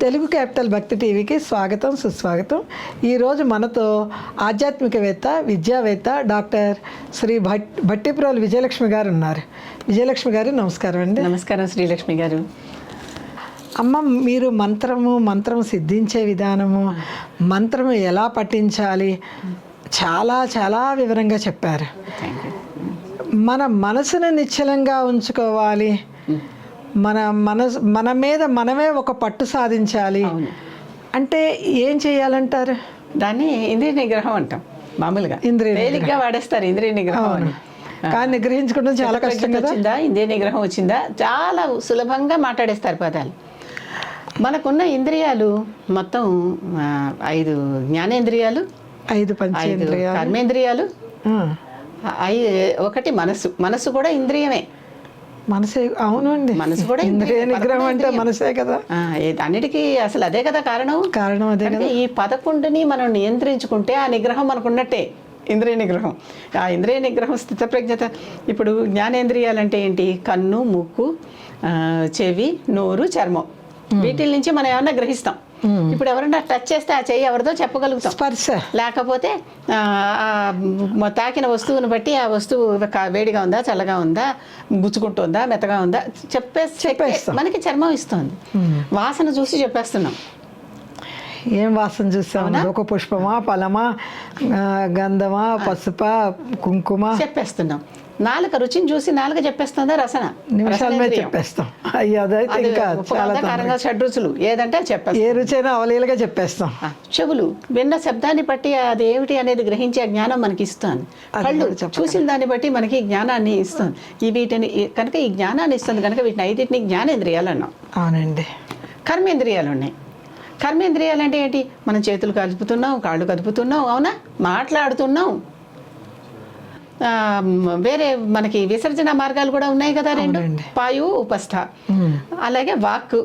Telugu capital భక్తి టీవీకి స్వాగతం సుస్వాగతం. ఈరోజు మనతో ఆధ్యాత్మికవేత్త విద్యావేత్త డాక్టర్ శ్రీ భట్ భట్టిప్రోలు విజయలక్ష్మి గారు ఉన్నారు. విజయలక్ష్మి గారు నమస్కారం అండి. నమస్కారం శ్రీలక్ష్మి గారు. అమ్మ మీరు మంత్రము మంత్రం సిద్ధించే విధానము మంత్రము ఎలా పఠించాలి? చాలా చాలా వివరంగా చెప్పారు. మన మనసును నిశ్చలంగా ఉంచుకోవాలి. మన మనసు మన మీద మనమే ఒక పట్టు సాధించాలి. అంటే ఏం చేయాలంటారు? దాన్ని ఇంద్రియ నిగ్రహం అంటాం మామూలుగా. ఇంద్రియ తేలిగ్గా వాడేస్తారు ఇంద్రియ నిగ్రహం అని. కానీ నిగ్రహించుకోవడం చాలా కష్టం వచ్చిందా? ఇంద్రియ నిగ్రహం వచ్చిందా? చాలా సులభంగా మాట్లాడేస్తారు పదాలు. మనకున్న ఇంద్రియాలు మొత్తం ఐదు జ్ఞానేంద్రియాలు ఐదు పంచేంద్రియాలు. కర్మేంద్రియాలు ఐ ఒకటి మనసు మనసు కూడా ఇంద్రియమే. మనసే అవునండి మనసు కూడా నిగ్రహం అంటే. మనసే కదా. అన్నిటికీ అసలు అదే కదా కారణం? కారణం అదే కదా. ఈ పదకొండుని మనం నియంత్రించుకుంటే ఆ నిగ్రహం మనకు ఉన్నట్టే ఇంద్రియ నిగ్రహం. ఆ ఇంద్రియ నిగ్రహం స్థితప్రజ్ఞత ఇప్పుడు జ్ఞానేంద్రియాలు అంటే ఏంటి? కన్ను ముక్కు చెవి నోరు చర్మం. వీటి నుంచి మనం ఏమన్నా గ్రహిస్తాం. ఇప్పుడు ఎవరన్నా టచ్ చేస్తే ఆ చెయ్యి ఎవరిదో చెప్పగలుగుతాం. స్పర్శ. లేకపోతే తాకిన వస్తువుని బట్టి ఆ వస్తువు వేడిగా ఉందా చల్లగా ఉందా గుచ్చుకుంటుందా మెత్తగా ఉందా చెప్పేస్తాం. మనకి చర్మం ఇస్తుంది. వాసన చూసి చెప్పేస్తున్నాం. ఏం వాసన చూసాము ఒక పుష్పమా ఫలమా గంధమా పసుపా కుంకుమ? చెప్పేస్తున్నాం. నాలుక రుచిని చూసి నాలుక చెప్పేస్తుందా రసన. చెప్పేస్తాం. అయ్యో అదైతే అది ఇంకా ఉప్పు, చాలా కారం, కారంగా షడ్రుచులు ఏదంటే చెప్పేస్తాం. ఏ రుచైనా అవలీలుగా చెప్పేస్తాం. చెవులు విన్న శబ్దాన్ని బట్టి అది ఏమిటి అనేది గ్రహించే జ్ఞానం మనకి ఇస్తుంది. కళ్ళు. చూసిన దాన్ని బట్టి మనకి జ్ఞానాన్ని ఇస్తుంది. ఈ వీటిని కనుక ఈ జ్ఞానాన్ని ఇస్తుంది కనుక వీటిని ఐదింటిని జ్ఞానేంద్రియాలు అన్నాం. అవునండి. కర్మేంద్రియాలు ఉన్నాయి. కర్మేంద్రియాలు అంటే ఏంటి? మనం చేతులు కదుపుతున్నాం కాళ్ళు కదుపుతున్నాం అవునా? మాట్లాడుతున్నాం. వేరే మనకి విసర్జన మార్గాలు కూడా ఉన్నాయి కదా రెండు. పాయు ఉపస్థ. అలాగే వాక్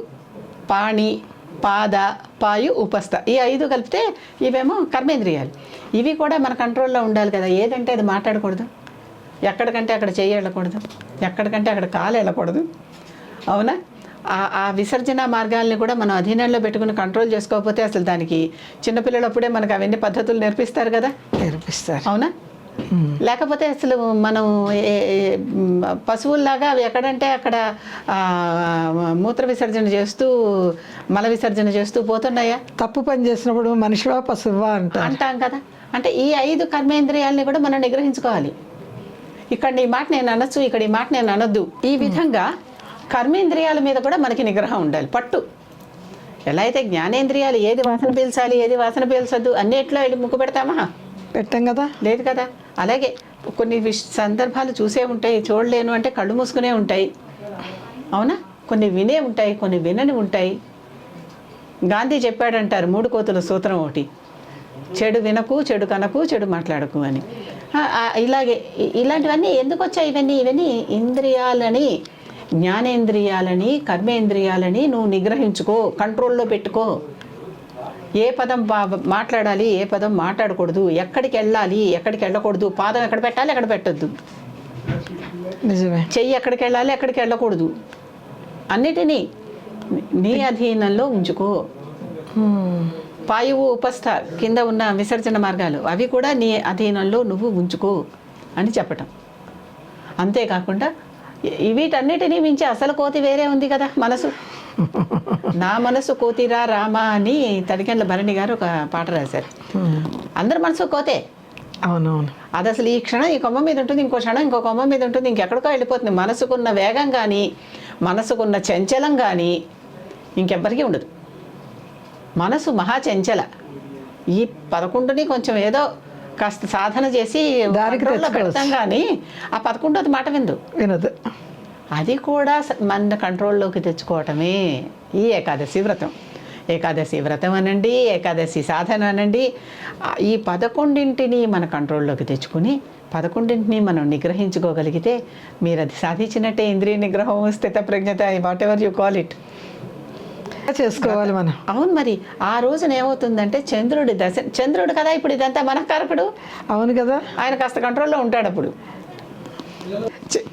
పాణి పాద పాయు ఉపస్థ. ఈ ఐదు కలిపితే ఇవేమో కర్మేంద్రియాలు. ఇవి కూడా మన కంట్రోల్లో ఉండాలి కదా. ఏదంటే అది మాట్లాడకూడదు. ఎక్కడికంటే అక్కడ చెయ్యి వెళ్ళకూడదు. ఎక్కడికంటే అక్కడ కాలు వెళ్ళకూడదు. అవునా? ఆ ఆ విసర్జన మార్గాల్ని కూడా మనం అధీనంలో పెట్టుకుని కంట్రోల్ చేసుకోకపోతే అసలు దానికి చిన్నపిల్లలు అప్పుడే మనకు అవన్నీ పద్ధతులు నేర్పిస్తారు కదా. నేర్పిస్తారు. అవునా? లేకపోతే అసలు మనం పశువుల్లాగా అవి ఎక్కడంటే అక్కడ మూత్ర విసర్జన చేస్తూ మల విసర్జన చేస్తూ పోతున్నాయా? తప్పు పని చేసినప్పుడు మనిషివా పశువా అంటారు. అంటాం కదా. అంటే ఈ ఐదు కర్మేంద్రియాలని కూడా మనం నిగ్రహించుకోవాలి. ఇక్కడ ఈ మాట నేను అనొచ్చు ఇక్కడ ఈ మాట నేను అనొద్దు. ఈ విధంగా కర్మేంద్రియాల మీద కూడా మనకి నిగ్రహం ఉండాలి. పట్టు. ఎలా అయితే జ్ఞానేంద్రియాలు ఏది వాసన పీల్చాలి ఏది వాసన పీల్చొద్దు అన్నిట్లో వెళ్ళి ముక్కు పెడతామా? పెట్టాం కదా? లేదు కదా? అలాగే కొన్ని విష్ సందర్భాలు చూసే ఉంటాయి చూడలేను అంటే కళ్ళు మూసుకునే ఉంటాయి. అవునా? కొన్ని వినే ఉంటాయి కొన్ని వినని ఉంటాయి. గాంధీ చెప్పాడంటారు మూడు కోతుల సూత్రం ఒకటి. చెడు వినకు చెడు కనకు చెడు మాట్లాడకు అని. ఇలాగే ఇలాంటివన్నీ ఎందుకు వచ్చాయి ఇవన్నీ? ఇవన్నీ ఇంద్రియాలని జ్ఞానేంద్రియాలని కర్మేంద్రియాలని నువ్వు నిగ్రహించుకో కంట్రోల్లో పెట్టుకో. ఏ పదం బా- మాట్లాడాలి ఏ పదం మాట్లాడకూడదు. ఎక్కడికి వెళ్ళాలి ఎక్కడికి వెళ్ళకూడదు. పాదం ఎక్కడ పెట్టాలి ఎక్కడ పెట్టొద్దు. నిజమే. చెయ్యి ఎక్కడికి వెళ్ళాలి ఎక్కడికి వెళ్ళకూడదు. అన్నిటినీ నీ అధీనంలో ఉంచుకో. పాయువు ఉపస్థ కింద ఉన్న విసర్జన మార్గాలు అవి కూడా నీ అధీనంలో నువ్వు ఉంచుకో అని చెప్పటం. అంతేకాకుండా వీటన్నిటినీ మించి అసలు కోతి వేరే ఉంది కదా మనసు. నా మనసు కోతిరా రామా అని తడికెండ్ల భరణి గారు ఒక పాట రాశారు. అందరి మనసు కోతే. అవునవును. అది అసలు ఈ క్షణం ఈ కొమ్మ మీద ఉంటుంది ఇంకో క్షణం ఇంకో కొమ్మ మీద ఉంటుంది ఇంకెక్కడికో వెళ్ళిపోతుంది. మనసుకున్న వేగం కానీ మనసుకున్న చంచలం కానీ ఇంకెవ్వరికీ ఉండదు. మనసు మహా చంచల. ఈ పదకొండుని కొంచెం ఏదో కాస్త సాధన చేసి దారికి. పెడతాం కానీ ఆ పదకొండోది మాట విందు వినదు. అది కూడా మన కంట్రోల్లోకి తెచ్చుకోవటమే. ఈ ఏకాదశి వ్రతం. ఏకాదశి వ్రతం అనండి ఏకాదశి సాధన అనండి. ఈ పదకొండింటిని మన కంట్రోల్లోకి తెచ్చుకుని పదకొండింటిని మనం నిగ్రహించుకోగలిగితే మీరు అది సాధించినట్టే ఇంద్రియ నిగ్రహం స్థిత ప్రజ్ఞత whatever you call it చేసుకోవాలి మనం. అవును మరి ఆ రోజున ఏమవుతుందంటే చంద్రుడి దశ చంద్రుడు కదా ఇప్పుడు ఇదంతా మనకారకుడు అవును కదా. ఆయన కాస్త కంట్రోల్లో ఉంటాడు అప్పుడు.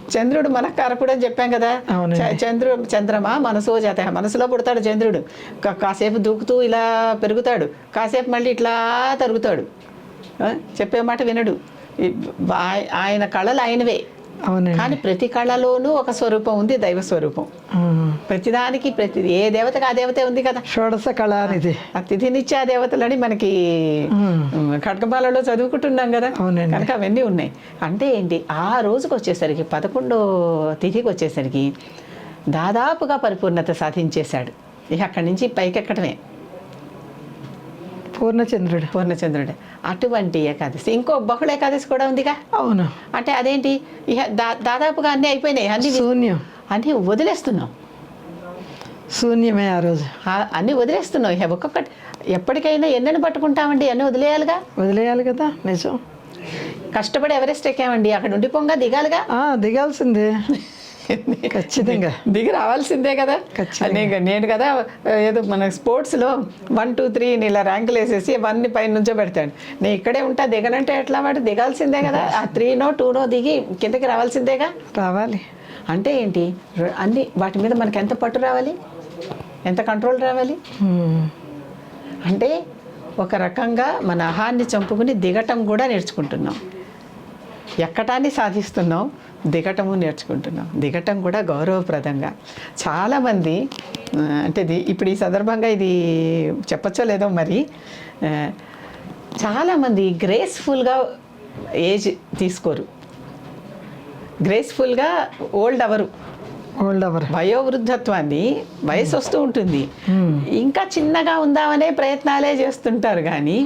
చంద్రుడు మనకారకుడు అని చెప్పాం కదా. అవునండి. చ- చంద్రుడు చంద్రమా? మనసో జాత మనసులో పుడతాడు చంద్రుడు. కాసేపు దూకుతూ ఇలా పెరుగుతాడు. కాసేపు మళ్ళీ ఇట్లా తరుగుతాడు? చెప్పే మాట వినడు. ఆయన కళలు ఆయనవే. కానీ ప్రతి కళలోనూ ఒక స్వరూపం ఉంది దైవ స్వరూపం. ప్రతిదానికి ప్రతి ఏ దేవతకి ఆ దేవతే ఉంది కదా? షోడశ కళ అనేది ఆ తిథినిచ్చే ఆ దేవతలని మనకి ఉమ్, ఖడ్గమాలలో చదువుకుంటున్నాం కదా. కనుక అవన్నీ ఉన్నాయి. అంటే ఏంటి? ఆ రోజుకి వచ్చేసరికి పదకొండో తిథికి వచ్చేసరికి దాదాపుగా పరిపూర్ణత సాధించేశాడు. ఇక అక్కడి నుంచి పైకెక్కడమే పూర్ణచంద్రుడు. పూర్ణచంద్రుడు. అటువంటి ఏకాదశి. ఇంకో బహుళ ఏకాదశి కూడా ఉందిగా? అవును. అంటే అదేంటి? ఇక దా దాదాపుగా అన్నీ అయిపోయినాయి. అన్ని శూన్యం. అన్నీ వదిలేస్తున్నాం. శూన్యమే ఆ రోజు. అన్నీ వదిలేస్తున్నాం ఇక ఒక్కొక్కటి ఎప్పటికైనా ఎన్నెన్ని పట్టుకుంటామండి? అన్నీ వదిలేయాలిగా? వదిలేయాలి కదా నిజం. కష్టపడి ఎవరెస్ట్ ఎక్కామండి? అక్కడ ఉండిపోంగా దిగాలిగా? దిగాల్సిందే. ఖచ్చితంగా. దిగి రావాల్సిందే కదా. ఖచ్చితంగా. నేను నేను కదా ఏదో మన స్పోర్ట్స్లో వన్ టూ త్రీ ఇలా ర్యాంకులు వేసేసి అవన్నీ పైన నుంచో పెడతాడు నేను ఇక్కడే ఉంటా దిగనంటే ఎట్లా వాడు? దిగాల్సిందే కదా. ఆ త్రీనో టూనో దిగి కిందకి రావాల్సిందేగా? రావాలి. అంటే ఏంటి? అన్ని వాటి మీద మనకి ఎంత పట్టు రావాలి? ఎంత కంట్రోల్ రావాలి? అంటే ఒక రకంగా మన అహాన్ని చంపుకుని దిగటం కూడా నేర్చుకుంటున్నాం. ఎక్కటాన్ని సాధిస్తున్నాం? దిగటము నేర్చుకుంటున్నాం. దిగటం కూడా గౌరవప్రదంగా. చాలామంది అంటే ఇది ఇప్పుడు ఈ సందర్భంగా ఇది చెప్పచ్చో లేదో మరి చాలామంది గ్రేస్ఫుల్గా ఏజ్ తీసుకోరు. గ్రేస్ఫుల్గా ఓల్డ్ అవర్. వయోవృద్ధత్వాన్ని వయసు వస్తూ ఉంటుంది ఇంకా చిన్నగా ఉందామనే ప్రయత్నాలే చేస్తుంటారు కానీ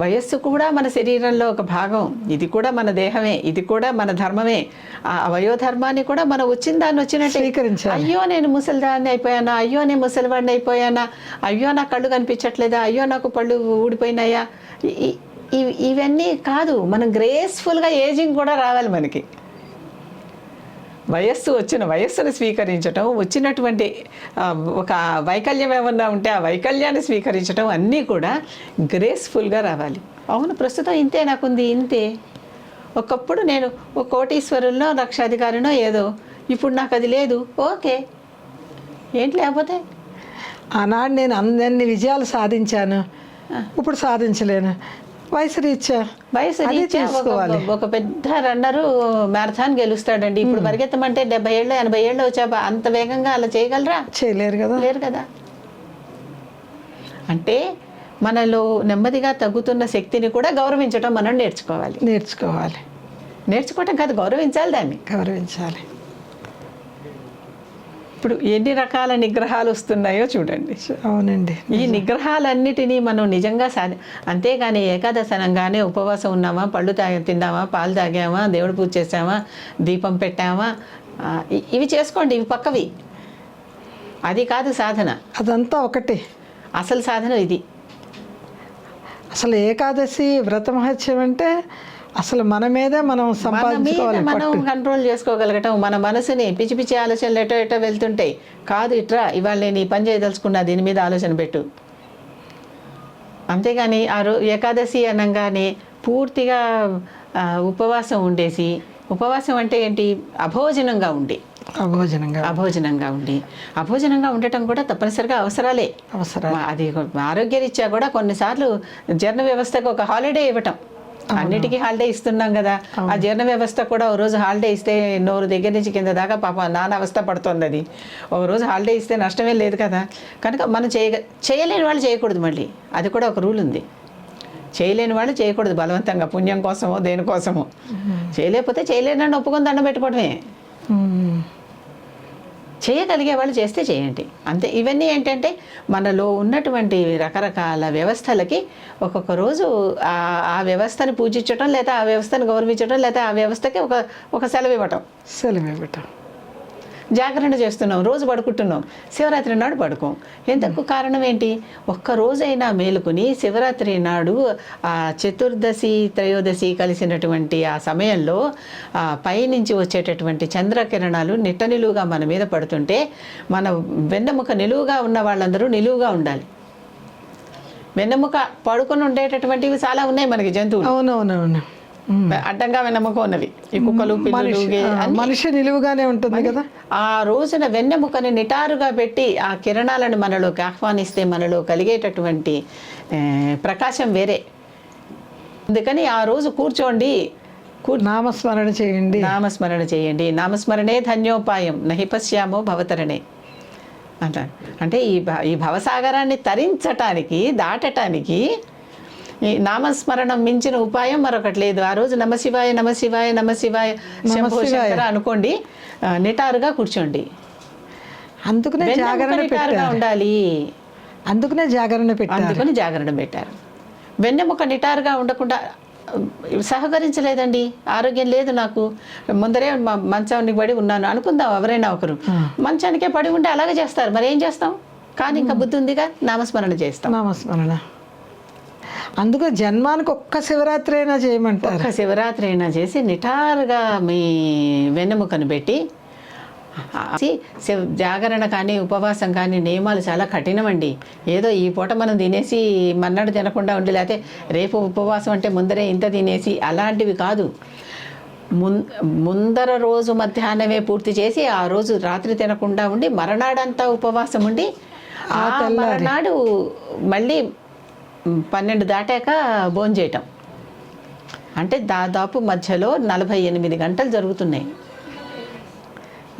వయస్సు కూడా మన శరీరంలో ఒక భాగం. ఇది కూడా మన దేహమే ఇది కూడా మన ధర్మమే. ఆ వయోధర్మాన్ని కూడా మనం వచ్చిన దాన్ని వచ్చినట్టు. స్వీకరించాలి. అయ్యో నేను ముసలిదాన్ని అయిపోయానా? అయ్యో నేను ముసలివాడిని అయిపోయానా? అయ్యో నా కళ్ళు కనిపించట్లేదా? అయ్యో నాకు పళ్ళు ఊడిపోయినాయా? ఇవన్నీ కాదు. మనం గ్రేస్ఫుల్గా ఏజింగ్ కూడా రావాలి మనకి. వయస్సు వచ్చిన వయస్సును స్వీకరించటం వచ్చినటువంటి ఒక వైకల్యం ఏమన్నా ఉంటే ఆ వైకల్యాన్ని స్వీకరించటం అన్నీ కూడా గ్రేస్ఫుల్గా రావాలి. అవును ప్రస్తుతం ఇంతే నాకుంది ఇంతే. ఒకప్పుడు నేను ఒక కోటీశ్వరుల్లో లక్షాధికారినో ఏదో ఇప్పుడు నాకు అది లేదు. ఓకే. ఏంటి లేకపోతే? ఆనాడు నేను అందరిన్ని విజయాలు సాధించాను. ఇప్పుడు సాధించలేను. వయసు రీత్యా వయసు రీత్యా ఒక- పెద్ద రన్నరు మ్యారథాన్ గెలుస్తాడండి. ఇప్పుడు పరిగెత్తమంటే డెబ్బై ఏళ్ళు ఎనభై ఏళ్ళు వచ్చా అంత వేగంగా అలా చేయగలరా? చేయలేరు కదా. లేరు కదా. అంటే మనలో నెమ్మదిగా తగ్గుతున్న శక్తిని కూడా గౌరవించడం మనం నేర్చుకోవాలి. నేర్చుకోవాలి. నేర్చుకోవటం కాదు గౌరవించాలి దాన్ని. గౌరవించాలి. ఇప్పుడు ఎన్ని రకాల నిగ్రహాలు వస్తున్నాయో చూడండి. అవునండి. ఈ నిగ్రహాలన్నిటినీ మనం నిజంగా సాధి అంతేగాని ఏకాదశి అనగానే ఉపవాసం ఉన్నామా పళ్ళు తాగి తిందామా పాలు తాగామా దేవుడు పూజ చేసామా దీపం పెట్టామా ఇవి చేసుకోండి ఇవి పక్కవి. అది కాదు సాధన. అదంతా ఒకటి. అసలు సాధన ఇది. అసలు ఏకాదశి వ్రత మహత్యం అంటే అసలు మన మీదే మనం సంపాదించుకోవాలి మనం కంట్రోల్ చేసుకోగలగటం మన మనసుని పిచ్చి పిచ్చి ఆలోచనలు ఎటో ఎటో వెళ్తుంటాయి. కాదు ఇట్రా ఇవాళ నేను ఈ పని చేయదలుచుకున్నా దీని మీద ఆలోచన పెట్టు. అంతేగాని ఆ రో ఏకాదశి అనగానే పూర్తిగా ఉపవాసం ఉండేసి ఉపవాసం అంటే ఏంటి? అభోజనంగా ఉండి. అభోజనంగా అభోజనంగా ఉండి. అభోజనంగా ఉండటం కూడా తప్పనిసరిగా అవసరాలే. అవసరం మా- అది ఆరోగ్యరీత్యా కూడా కొన్నిసార్లు జీర్ణ వ్యవస్థకు ఒక హాలిడే ఇవ్వటం. అన్నిటికీ హాలిడే ఇస్తున్నాం కదా. ఆ జీర్ణ వ్యవస్థ కూడా ఒక రోజు హాలిడే ఇస్తే నోరు దగ్గర నుంచి కింద దాకా పాప నాన్న అవస్థ పడుతుంది అది. ఒక రోజు హాలిడే ఇస్తే నష్టమే లేదు కదా. కనుక మనం చేయ చేయలేని వాళ్ళు చేయకూడదు మళ్ళీ. అది కూడా ఒక రూల్ ఉంది. చేయలేని వాళ్ళు చేయకూడదు. బలవంతంగా పుణ్యం కోసమో దేనికోసమో. చేయలేకపోతే చేయలేనని ఒప్పుకొని దండం పెట్టుకోవడమే. చేయగలిగే వాళ్ళు చేస్తే చేయండి. అంతే. ఇవన్నీ ఏంటంటే మనలో ఉన్నటువంటి రకరకాల వ్యవస్థలకి ఒక్కొక్క రోజు ఆ వ్యవస్థను పూజించడం లేదా ఆ వ్యవస్థను గౌరవించడం లేదా ఆ వ్యవస్థకి ఒక ఒక సెలవు ఇవ్వటం సెలవు ఇవ్వటం జాగరణ చేస్తున్నాం రోజు పడుకుంటున్నాం శివరాత్రి నాడు పడుకోం. ఎందుకు కారణం ఏంటి? ఒక్క రోజైనా మేలుకుని శివరాత్రి నాడు ఆ చతుర్దశి త్రయోదశి కలిసినటువంటి ఆ సమయంలో పైనుంచి వచ్చేటటువంటి చంద్రకిరణాలు నిట్ట నిలువుగా మన మీద పడుతుంటే మన వెన్నెముక నిలువుగా ఉన్న వాళ్ళందరూ నిలువుగా ఉండాలి. వెన్నెముక పడుకొని ఉండేటటువంటివి చాలా ఉన్నాయి మనకి జంతువులు. అవునవునవును. అడ్డంగా వెన్నెముక ఉన్నవి ఈ కుక్కలు పిల్లలు మనిషి నిలువుగానే ఉంటుంది కదా? ఆ రోజున వెన్నెముకని నిటారుగా పెట్టి ఆ కిరణాలను మనలోకి ఆహ్వానిస్తే మనలో కలిగేటటువంటి ప్రకాశం వేరే. అందుకని ఆ రోజు కూర్చోండి. నామస్మరణ చేయండి. నామస్మరణ చేయండి. నామస్మరణే ధన్యోపాయం. నహి పశ్యామో భవతరణే. అంటారు. అంటే ఈ ఈ భవసాగరాన్ని తరించటానికి దాటటానికి నామస్మరణం మించిన ఉపాయం మరొకటి లేదు. ఆ రోజు నమశివాయ నమశివాయ నమశివాయ శంభో. శంకర అనుకోండి నిటారుగా కూర్చోండి. అందుకనే జాగరణ ఉండాలి. అందుకనే జాగరణ పెట్టారు. అందుకని జాగరణ పెట్టారు. వెన్నెముక నిటారుగా ఉండకుండా సహకరించలేదండి. ఆరోగ్యం లేదు నాకు. ముందరే మంచానికి పడి ఉన్నాను. అనుకుందాం ఎవరైనా ఒకరు. మంచానికే పడి ఉంటే అలాగే చేస్తారు. మరి ఏం చేస్తాం? కానీ ఇంకా బుద్ధి ఉందిగా? నామస్మరణ చేస్తాం. నామస్మరణ. అందుకు జన్మానికి ఒక్క శివరాత్రి అయినా చేయమంటారు. ఒక్క శివరాత్రి అయినా చేసి నిటారుగా మీ వెన్నెముకను పెట్టి జాగరణ కానీ ఉపవాసం కానీ నియమాలు చాలా కఠినమండి. ఏదో ఈ పూట మనం తినేసి మన్నాడు తినకుండా ఉండి లేకపోతే రేపు ఉపవాసం అంటే ముందరే ఇంత తినేసి అలాంటివి కాదు. ముం ముందర రోజు మధ్యాహ్నమే పూర్తి చేసి ఆ రోజు రాత్రి తినకుండా ఉండి మరనాడంతా ఉపవాసం ఉండి ఆ మరనాడు మళ్ళీ పన్నెండు దాటాక భోంచేయటం అంటే దాదాపు మధ్యలో నలభై ఎనిమిది గంటలు జరుగుతున్నాయి.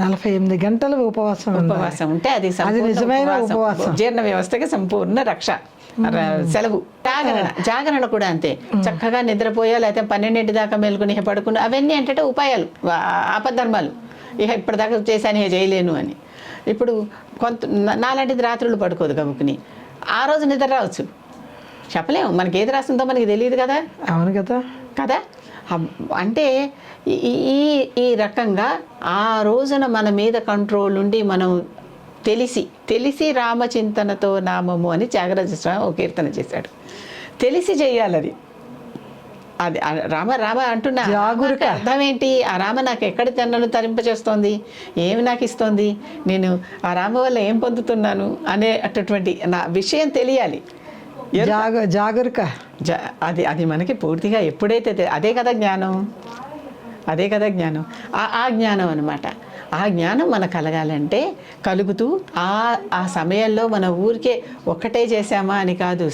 నలభై ఎనిమిది గంటలు ఉపవాసం. ఉపవాసం ఉంటే అది నిజమైన ఉపవాసం. జీర్ణ వ్యవస్థకి సంపూర్ణ రక్ష. సెలవు. జాగరణ. జాగరణ కూడా అంతే. చక్కగా నిద్రపోయా లేకపోతే పన్నెండింటి దాకా మేలుకుని పడుకుని అవన్నీ అంటే ఉపాయాలు. ఆపద్ధర్మాలు. ఇక ఇప్పటిదాకా చేశాను ఇక చేయలేను అని. ఇప్పుడు కొంత నాలాంటిది రాత్రులు పడుకోదు కబుకుని ఆ రోజు నిద్ర రావచ్చు. చెప్పలేము. మనకి ఏది రాస్తుందో మనకి తెలియదు కదా. అవును కదా. కదా? అంటే ఈ- ఈ- రకంగా ఆ రోజున మన మీద కంట్రోల్ ఉండి మనం తెలిసి తెలిసి రామచింతనతో నామము అని త్యాగరాజ స్వామి ఒక కీర్తన చేశాడు. తెలిసి చెయ్యాలి అది రామ రామ అంటున్నా. జాగరూక. అర్థం ఏంటి ఆ రామ నాకు ఎక్కడ నన్ను తరింపచేస్తోంది ఏమి నాకు ఇస్తోంది? నేను ఆ రామ వల్ల ఏం పొందుతున్నాను? అనే అటువంటి నా విషయం తెలియాలి. జాగ జాగరూక. జ- అది అది మనకి పూర్తిగా ఎప్పుడైతే అదే కదా జ్ఞానం? అదే కదా జ్ఞానం. ఆ ఆ జ్ఞానం అనమాట ఆ జ్ఞానం మనకు కలగాలంటే కలుగుతూ ఆ ఆ సమయంలో మన ఊరికే ఒక్కటే చేశామా అని కాదు.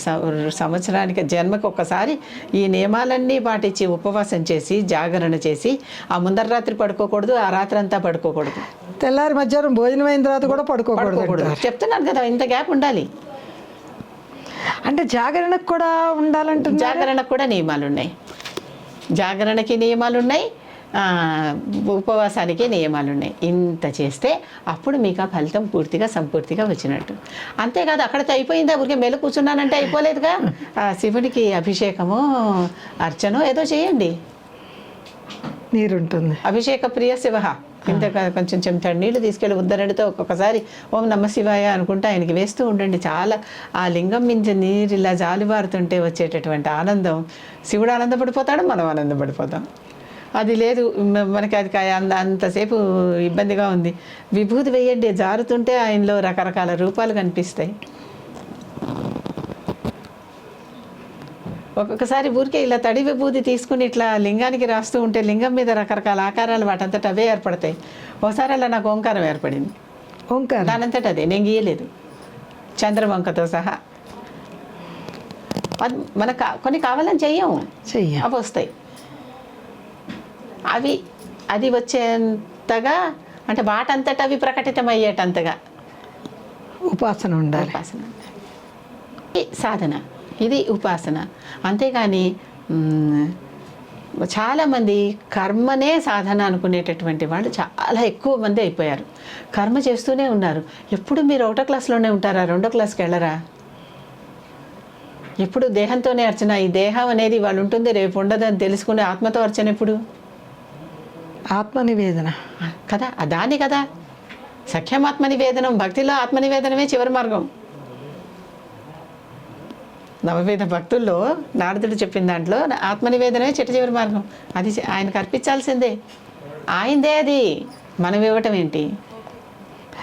సంవత్సరానికి జన్మకు ఒక్కసారి ఈ నియమాలన్నీ పాటించి ఉపవాసం చేసి జాగరణ చేసి ఆ ముందర రాత్రి పడుకోకూడదు ఆ రాత్రి అంతా పడుకోకూడదు. తెల్లారి మధ్యాహ్నం భోజనం అయిన తర్వాత కూడా పడుకోకూడదు. చెప్తున్నాను కదా ఇంత గ్యాప్ ఉండాలి. అంటే జాగరణకు కూడా ఉండాలంటున్నారు? జాగరణకు కూడా నియమాలు ఉన్నాయి. జాగరణకి నియమాలు ఉన్నాయి. ఆ, ఉపవాసానికి నియమాలు ఉన్నాయి. ఇంత చేస్తే అప్పుడు మీకు ఆ ఫలితం పూర్తిగా సంపూర్తిగా వచ్చినట్టు. అంతేకాదు అక్కడితో అయిపోయిందా? ఊరికే మెలు కూర్చున్నానంటే అయిపోలేదుగా? ఆ శివునికి అభిషేకము అర్చనో ఏదో చేయండి. నీరుంటుంది. అభిషేక ప్రియ శివ. ఇంత కొంచెం చెంచాడు నీళ్ళు తీసుకెళ్ళి ఉద్దరణితో ఒక్కొక్కసారి ఓం నమ శివాయ అనుకుంటా ఆయనకి వేస్తూ ఉండండి. చాలా ఆ లింగం మించి నీరు ఇలా జాలిబారుతుంటే వచ్చేటటువంటి ఆనందం. శివుడు ఆనందపడిపోతాడు మనం ఆనందపడిపోతాం. అది లేదు. మనకి అది కా- అంత అంతసేపు ఇబ్బందిగా ఉంది. విభూతి వేయండి. జారుతుంటే ఆయనలో రకరకాల రూపాలు కనిపిస్తాయి. ఒక్కొక్కసారి ఊరికే ఇలా తడి విభూతి తీసుకుని ఇట్లా లింగానికి రాస్తూ ఉంటే లింగం మీద రకరకాల ఆకారాలు వాటంతట అవే ఏర్పడతాయి. ఒకసారి అలా నాకు ఓంకారం ఏర్పడింది. ఓంకారం? దానంతట అదే నేను గీయలేదు. చంద్రవంకతో సహా. మనకు కొన్ని కావాలని చెయ్యం చెయ్య. అవి వస్తాయి. అవి అది వచ్చేంతగా అంటే వాటంతట అవి ప్రకటితమయ్యేటంతగా. ఉపాసన ఉండాలి. ఉపాసన సాధన. ఇది ఉపాసన. అంతేగాని చాలామంది కర్మనే సాధన అనుకునేటటువంటి వాళ్ళు చాలా ఎక్కువ మంది అయిపోయారు. కర్మ చేస్తూనే ఉన్నారు. ఎప్పుడు మీరు ఒకటో క్లాస్లోనే ఉంటారా? రెండో క్లాస్కి వెళ్ళరా? ఎప్పుడు దేహంతోనే అర్చన? ఈ దేహం అనేది వాళ్ళు ఉంటుంది రేపు ఉండదని తెలుసుకునే ఆత్మతో అర్చన ఎప్పుడు? ఆత్మ నివేదన కదా ఆ దాని కదా. సఖ్యం ఆత్మనివేదనం భక్తిలో ఆత్మనివేదనమే చివరి మార్గం. నవవేద భక్తుల్లో నారదుడు చెప్పిన దాంట్లో ఆత్మనివేదనమే చిట్ట చివరి మార్గం. అది ఆయనకు అర్పించాల్సిందే. ఆయనదే అది. మనం ఇవ్వటం ఏంటి?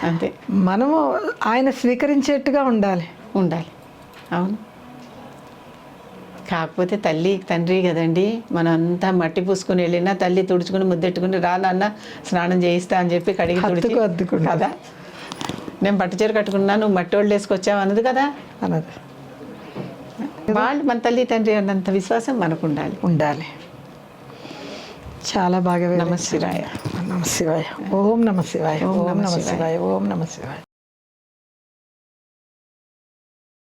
అంతే. మనము ఆయన స్వీకరించేట్టుగా ఉండాలి. ఉండాలి. అవును. కాకపోతే తల్లి తండ్రి కదండి మనం అంతా మట్టి పూసుకుని వెళ్ళినా తల్లి తుడుచుకుని ముద్దెట్టుకుని రా నాన్న స్నానం చేయిస్తా అని చెప్పి కడిగి. కదా? నేను పట్టు చీర కట్టుకున్నా నువ్వు మట్టి వాళ్ళు వేసుకొచ్చావు అన్నది కదా? అన్నది. వాళ్ళు మన తల్లి తండ్రి అన్నంత విశ్వాసం మనకు ఉండాలి. ఉండాలి చాలా బాగా నమ శివాయ. నమ శివాయ. ఓం నమ శివాయ. ఓం నమ శివాయ. ఓం నమ శివాయ.